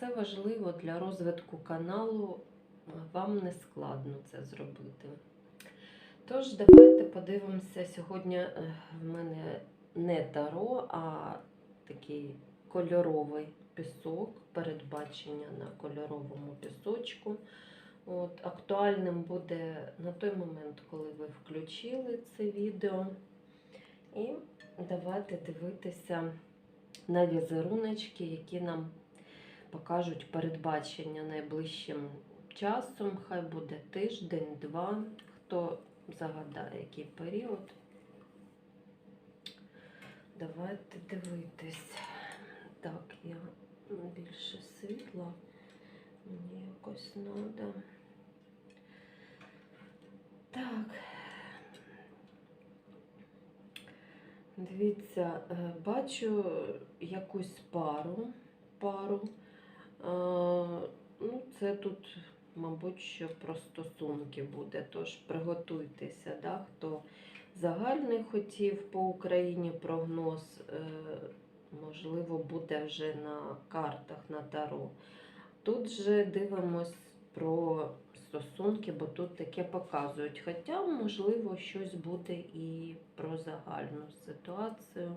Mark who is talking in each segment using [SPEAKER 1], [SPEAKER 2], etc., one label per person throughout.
[SPEAKER 1] Це важливо для розвитку каналу. Вам не складно це зробити. Тож, давайте подивимося. Сьогодні е, в мене не таро, а такий кольоровий пісок, передбачення на кольоровому пісочку. От, актуальним буде на той момент, коли ви включили це відео. І давайте дивитися на візеруночки, які нам покажуть передбачення найближчим часом. Хай буде тиждень, два. Хто загадає, який період. Давайте дивитись. Так, я більше світла. Мені якось треба. Так. Дивіться, е, бачу якусь пару. пару. Ну, це тут, мабуть, що про стосунки буде. Тож приготуйтеся, да, хто загальний хотів по Україні прогноз, е, можливо, буде вже на картах на таро. Тут же дивимось про стосунки, бо тут таке показують. Хоча, можливо, щось буде і про загальну ситуацію.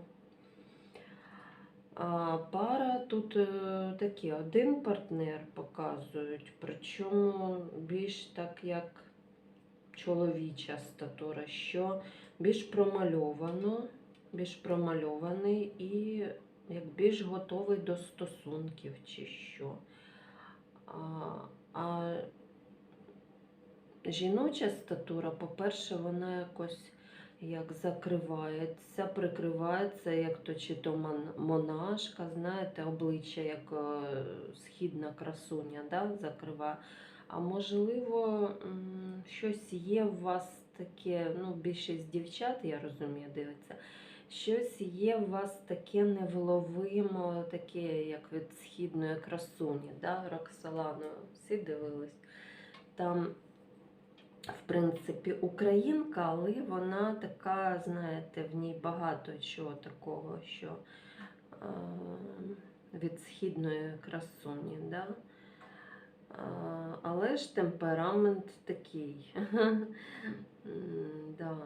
[SPEAKER 1] А пара тут е, такі, один партнер показують, причому більш так як чоловіча статура, що більш промальовано, більш промальований і як більш готовий до стосунків чи що. А, а жіноча статура, по-перше, вона якось як закривається, прикривається, як то чи то монашка, знаєте, обличчя як е, східна красуня, да, закриває. А можливо, щось є у вас таке, ну, більшість дівчат, я розумію, дивиться, щось є у вас таке невловимо, таке, як від східної красуні, да, Роксолану, всі дивились. Там в принципі, українка, але вона така, знаєте, в ній багато чого такого, що е, від східної красуні. Да? Е, але ж темперамент такий. Да.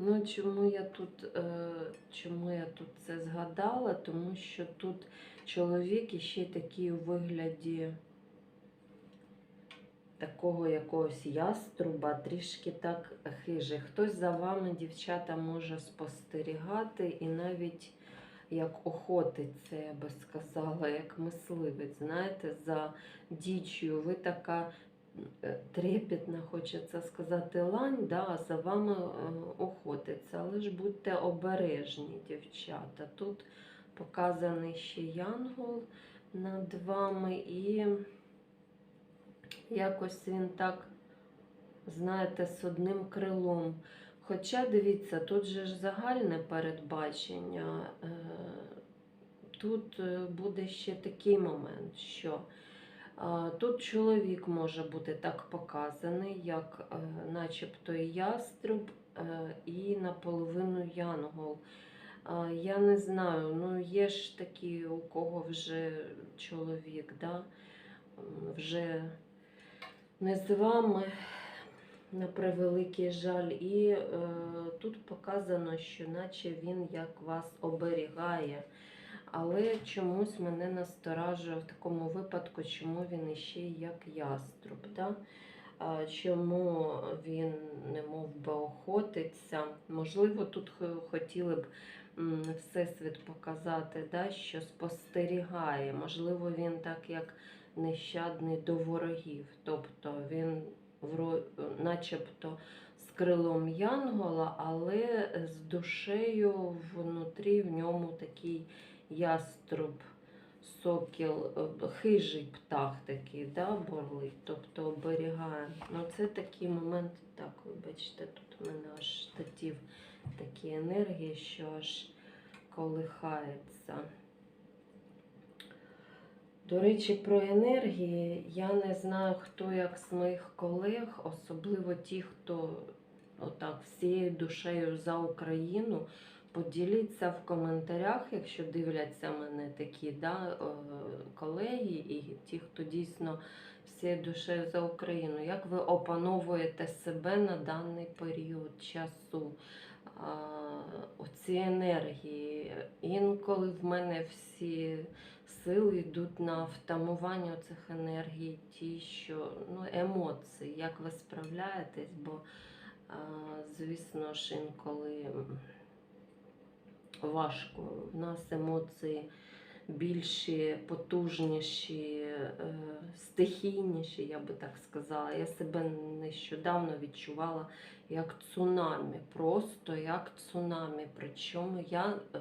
[SPEAKER 1] Ну, чому я тут, е, чому я тут це згадала? Тому що тут чоловік іще такий у вигляді такого якогось яструба, трішки так хижий. Хтось за вами, дівчата, може спостерігати і навіть як охотиться, я би сказала, як мисливець. Знаєте, за дічю ви така е, трепетна, хочеться сказати, лань, да, а за вами е, охотиться. Але ж будьте обережні, дівчата. Тут показаний ще янгол над вами і якось він так, знаєте, з одним крилом. Хоча, дивіться, тут же ж загальне передбачення. е, Тут е, буде ще такий момент, що е, тут чоловік може бути так показаний, як начебто і яструб, і наполовину янгол. Я не знаю, ну є ж такі, у кого вже чоловік, да? вже не з вами, на превеликий жаль. І е, тут показано, що наче він як вас оберігає. Але чомусь мене насторажує в такому випадку, чому він іще як яструб. Да? Чому він не мов би охотиться? Можливо, тут хотіли б Всесвіт показати, да, що спостерігає. Можливо, він так як нещадний до ворогів. Тобто він начебто з крилом Янгола, але з душею внутрі в ньому такий яструб, сокіл, е, хижий птах такий, да, борлить, тобто оберігає. Ну, це такий момент, так, вибачте, тут у мене аж штатів такі енергії, що аж колихається. До речі, про енергії я не знаю, хто як з моїх колег, особливо ті, хто отак всією душею за Україну поділіться в коментарях, якщо дивляться мене такі да, колеги і ті, хто дійсно всією душею за Україну. Як ви опановуєте себе на даний період часу? Оці енергії. Інколи в мене всі сили йдуть на втамування цих енергій, ті, що ну, емоції, як ви справляєтесь, бо, звісно ж, інколи важко. У нас емоції більші, потужніші, е, стихійніші, я би так сказала. Я себе нещодавно відчувала як цунамі, просто як цунамі. Причому я е,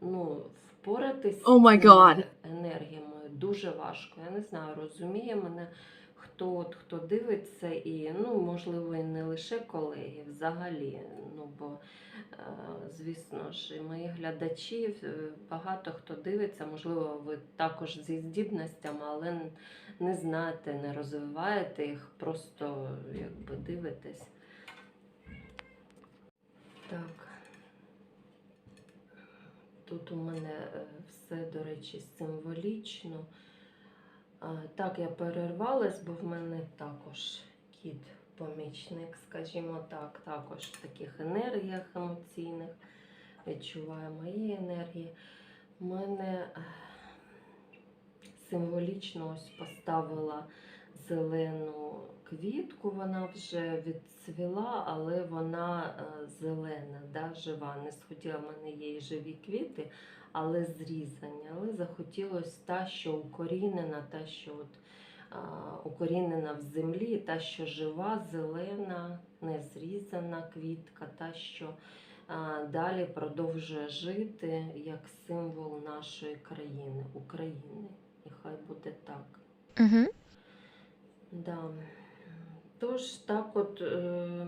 [SPEAKER 1] ну, впоратись
[SPEAKER 2] Oh my
[SPEAKER 1] з
[SPEAKER 2] God.
[SPEAKER 1] енергіями дуже важко. Я не знаю, розуміє мене хто от, хто дивиться, і ну, можливо, і не лише колеги, взагалі. Ну, бо, е, звісно ж, і мої глядачі, е, багато хто дивиться, можливо, ви також зі здібностями, але не знаєте, не розвиваєте їх, просто якби дивитесь. Так. Тут у мене е, все, до речі, символічно. Так, я перервалась, бо в мене також кіт помічник, скажімо так, також в таких енергіях емоційних. Відчуває мої енергії. У мене е, символічно ось поставила зелену квітку, вона вже відцвіла, але вона е, зелена, да, жива. Не сходила, в мене і живі квіти, але зрізані. Але захотілося та, що укорінена, та, що от, а, укорінена в землі, та, що жива, зелена, не зрізана квітка, та, що а, далі продовжує жити як символ нашої країни, України. І хай буде так.
[SPEAKER 2] Mm-hmm.
[SPEAKER 1] Да. Тож так от, е,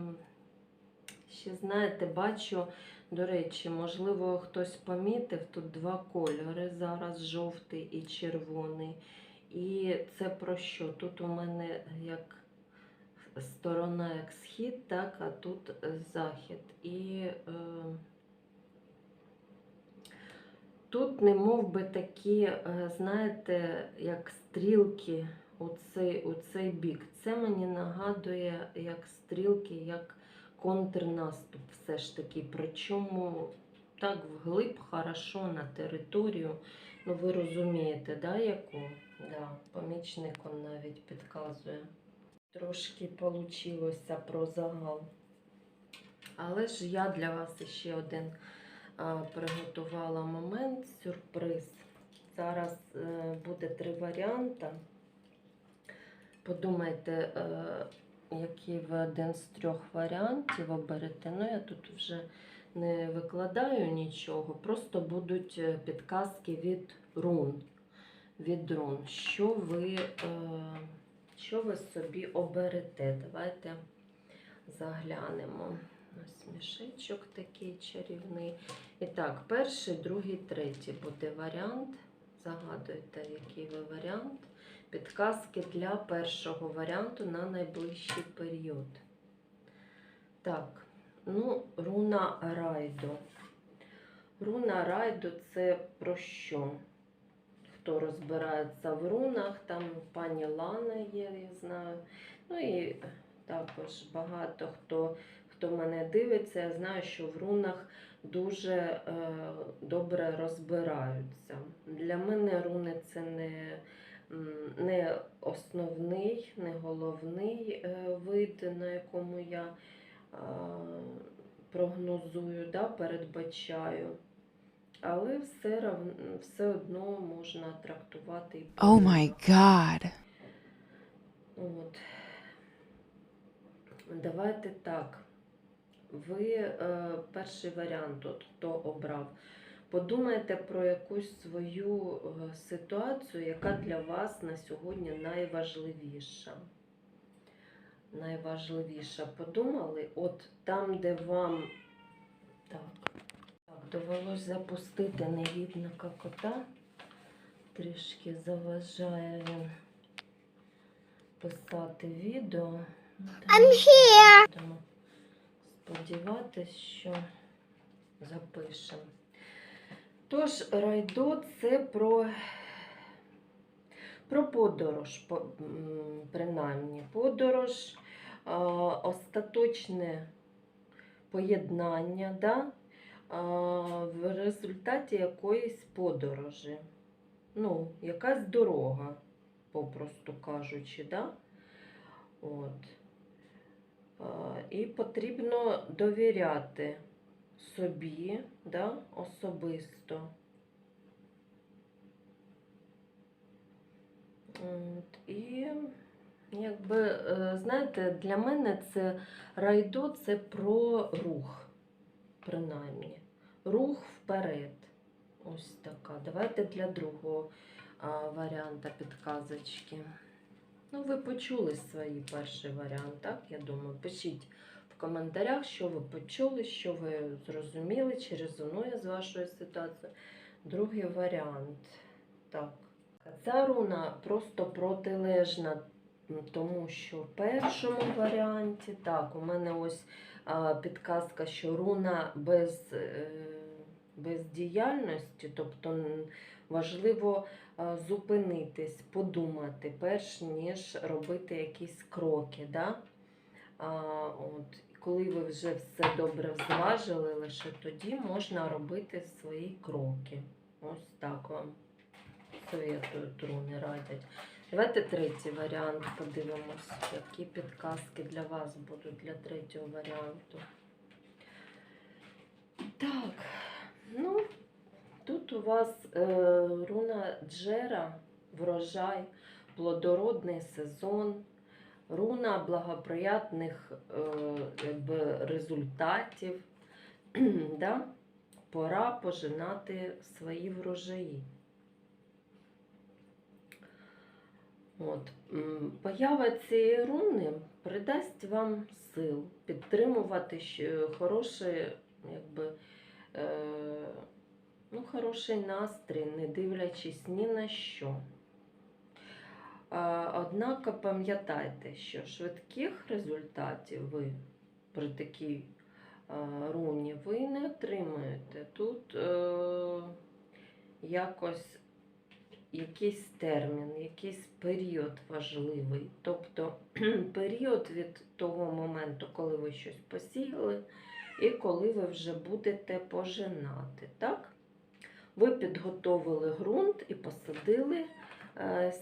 [SPEAKER 1] ще знаєте, бачу, до речі, можливо, хтось помітив, тут два кольори зараз, жовтий і червоний. І це про що? Тут у мене як сторона як схід, так, а тут захід. І е, тут не мов би такі, е, знаєте, як стрілки у цей, у цей бік. Це мені нагадує як стрілки, як контрнаступ все ж таки. Причому так вглиб, хорошо на територію. Ну, ви розумієте, да, яку? Да, помічник он навіть підказує. Трошки получилося про загал. Але ж я для вас ще один а, приготувала момент, сюрприз. Зараз е, буде три варіанти. Подумайте, е, який ви один з трьох варіантів оберете. Ну, я тут вже не викладаю нічого, просто будуть е, підказки від рун. Від рун. Що ви, е, що ви собі оберете? Давайте заглянемо. Ось мішечок такий чарівний. І так, перший, другий, третій буде варіант. Загадуйте, який ви варіант. Підказки для першого варіанту на найближчий період. Так, ну, руна райду. Руна райду це про що? Хто розбирається в рунах, там пані Лана є, я знаю. Ну і також багато хто, хто мене дивиться, я знаю, що в рунах дуже е, добре розбираються. Для мене руни це не не основний, не головний е, вид, на якому я прогнозую, да, передбачаю. Але все, рав- все одно можна трактувати.
[SPEAKER 2] Oh
[SPEAKER 1] по-різному.
[SPEAKER 2] my god.
[SPEAKER 1] От. Давайте так. Ви е, перший варіант, от, хто обрав. Подумайте про якусь свою е, ситуацію, яка для вас на сьогодні найважливіша. Найважливіша. Подумали, от там, де вам так, так довелось запустити негідника кота. Трішки заважає він писати відео. I'm here. Будемо сподіватись, що запишемо. Тож, райдо це про, про подорож, по- принаймні. Подорож, остаточне поєднання, да? в результаті якоїсь подорожі. Ну, якась дорога, попросту кажучи, да? От. І потрібно довіряти собі, да, особисто. От, і якби, е, знаєте, для мене це райдо це про рух, принаймні. Рух вперед. Ось така. Давайте для другого варіанта підказочки. Ну, ви почули свій перший варіант, так? Я думаю, пишіть коментарях, що ви почули, що ви зрозуміли, чи резонує з вашою ситуацією. Другий варіант. Так. Ця руна просто протилежна тому, що в першому варіанті, так, у мене ось а, підказка, що руна без, е, без діяльності, тобто важливо а, зупинитись, подумати, перш ніж робити якісь кроки. Да? А, от, коли ви вже все добре зважили, лише тоді можна робити свої кроки. Ось так вам советують руни радять. Давайте третій варіант подивимось, які підказки для вас будуть для третього варіанту. Так, ну, тут у вас е, руна Джера, врожай, плодородний сезон, руна благоприятних е, якби, результатів. да? Пора пожинати свої врожаї. От. Поява цієї руни придасть вам сил підтримувати хороший, якби, е, ну, хороший настрій, не дивлячись ні на що. Е, Однак пам'ятайте, що швидких результатів ви при такій е, руні ви не отримаєте. Тут е, якось якийсь термін, якийсь період важливий. Тобто період від того моменту, коли ви щось посіяли, і коли ви вже будете пожинати. Так? Ви підготовили ґрунт і посадили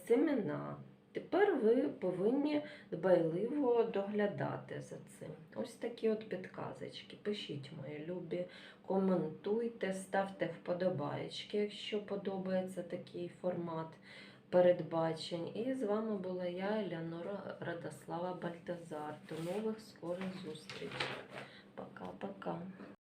[SPEAKER 1] семена. Тепер ви повинні дбайливо доглядати за цим. Ось такі от підказочки. Пишіть, мої любі, коментуйте, ставте вподобаєчки, якщо подобається такий формат передбачень. І з вами була я, Елеонора Радослава Бальтазар. До нових скорих зустрічей. Пока-пока.